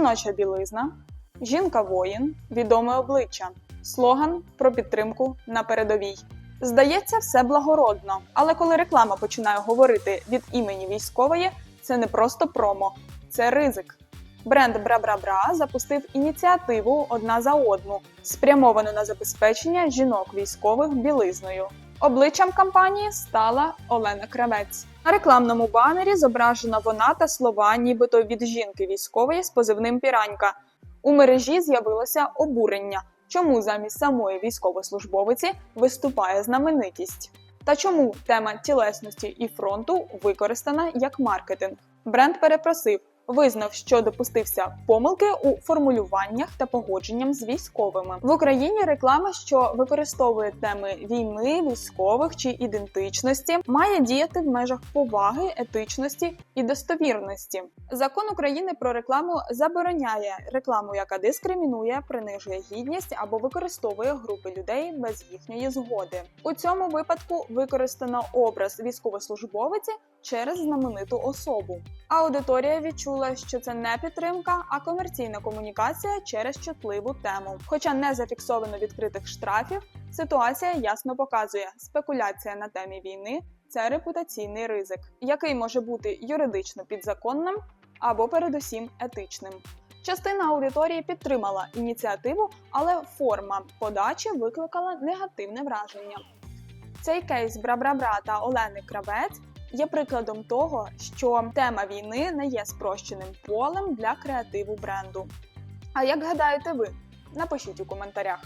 жіноча білизна, жінка воїн, відоме обличчя, слоган про підтримку на передовій. Здається, все благородно, але коли реклама починає говорити від імені військової, це не просто промо, це ризик. Бренд Бра-Бра-Бра запустив ініціативу одна за одну, спрямовану на забезпечення жінок військових білизною. Обличчям кампанії стала Олена Кравець. На рекламному банері зображена вона та слова, нібито від жінки військової з позивним Піранька. У мережі з'явилося обурення, чому замість самої військовослужбовиці виступає знаменитість. Та чому тема тілесності і фронту використана як маркетинг? Бренд перепросив, визнав, що допустився помилки у формулюваннях та погодженням з військовими в Україні. Реклама, що використовує теми війни, військових чи ідентичності, має діяти в межах поваги, етичності і достовірності. Закон України про рекламу забороняє рекламу, яка дискримінує, принижує гідність або використовує групи людей без їхньої згоди. У цьому випадку використано образ військовослужбовиці через знамениту особу. Аудиторія відчула, що це не підтримка, а комерційна комунікація через чутливу тему. Хоча не зафіксовано відкритих штрафів, ситуація ясно показує, спекуляція на темі війни це репутаційний ризик, який може бути юридично підзаконним або передусім етичним. Частина аудиторії підтримала ініціативу, але форма подачі викликала негативне враження. Цей кейс Бра-Бра-Бра та Олени Кравець є прикладом того, що тема війни не є спрощеним полем для креативу бренду. А як гадаєте ви? Напишіть у коментарях.